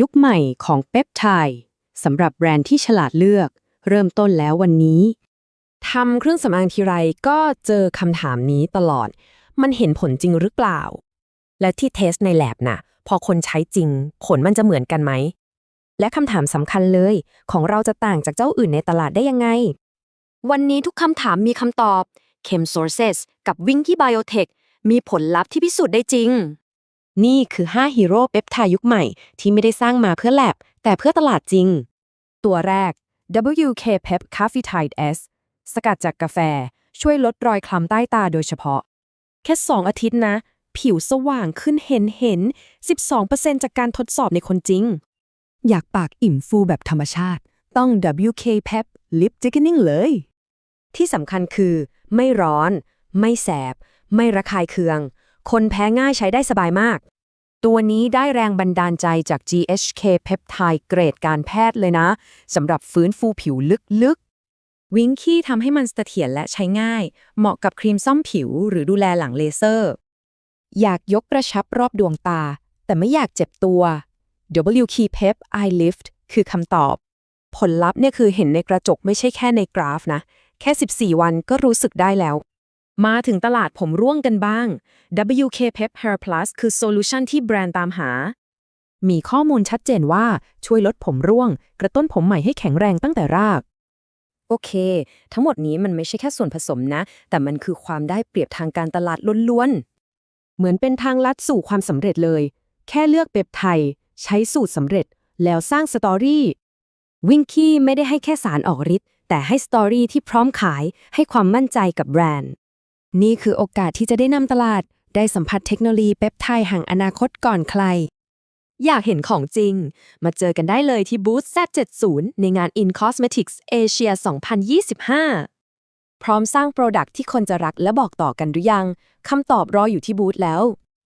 ยุคใหม่ของเปปไทด์สำหรับแบรนด์ที่ฉลาดเลือก เริ่มต้นแล้ววันนี้ ทำเครื่องสำอางทีไรก็เจอคำถามนี้ตลอด มันเห็นผลจริงหรือเปล่า และที่เทสในแลบน่ะ พอคนใช้จริง ผลมันจะเหมือนกันไหม และคำถามสำคัญเลย ของเราจะต่างจากเจ้าอื่นในตลาดได้ยังไง วันนี้ทุกคำถามมีคำตอบ Chem Sources กับ Winky Biotech มีผลลัพธ์ที่พิสูจน์ได้จริง นี่คือ 5 ฮีโร่เปปไทด์ยุคใหม่ที่ไม่ได้สร้างมาเพื่อแลบ แต่เพื่อตลาดจริง ตัวแรก WK Pep Caffeitide S สกัดจากกาแฟ ช่วยลดรอยคล้ำใต้ตาโดยเฉพาะ แค่ 2 อาทิตย์นะ ผิวสว่างขึ้นเห็นเห็น 12%จากการทดสอบในคนจริง อยากปากอิ่มฟูแบบธรรมชาติ ต้อง WK Pep Lip Thickening เลย ที่สำคัญคือ ไม่ร้อน ไม่แสบ ไม่ระคายเคือง คนแพ้ง่ายใช้ได้สบายมาก ตัวนี้ได้แรงบันดาลใจจาก GHK Peptide เกรดการแพทย์เลยนะสำหรับฟื้นฟูผิวลึกๆ วิงคี้ทำให้มันเสถียรและใช้ง่าย เหมาะกับครีมซ่อมผิวหรือดูแลหลังเลเซอร์ อยากยกกระชับรอบดวงตา แต่ไม่อยากเจ็บตัว WK Pep Eye Lift คือคำตอบ ผลลัพธ์เนี่ยคือเห็นในกระจกไม่ใช่แค่ในกราฟนะ แค่ 14 วันก็รู้สึกได้แล้ว มาถึงตลาดผมร่วงกันบ้าง WK Pep Hair Plus คือโซลูชันที่แบรนด์ตามหา มีข้อมูลชัดเจนว่าช่วยลดผมร่วง กระตุ้นผมใหม่ให้แข็งแรงตั้งแต่ราก โอเค ทั้งหมดนี้มันไม่ใช่แค่ส่วนผสมนะ แต่มันคือความได้เปรียบทางการตลาดล้วนๆ เหมือนเป็นทางลัดสู่ความสำเร็จเลย แค่เลือกเปปไทย ใช้สูตรสำเร็จ แล้วสร้างสตอรี่วิงคี้ไม่ได้ให้แค่สารออกฤทธิ์แต่ให้สตอรี่ที่พร้อมขายให้ความมั่นใจกับแบรนด์ นี่คือโอกาสที่จะได้นำตลาด ได้สัมผัสเทคโนโลยีเปปไทด์ห่างอนาคตก่อนใคร อยากเห็นของจริง มาเจอกันได้เลยที่บูธ Z70 ในงาน In Cosmetics Asia 2025 พร้อมสร้างโปรดักต์ที่คนจะรักและบอกต่อกันหรือยังคำตอบรออยู่ที่บูธแล้ว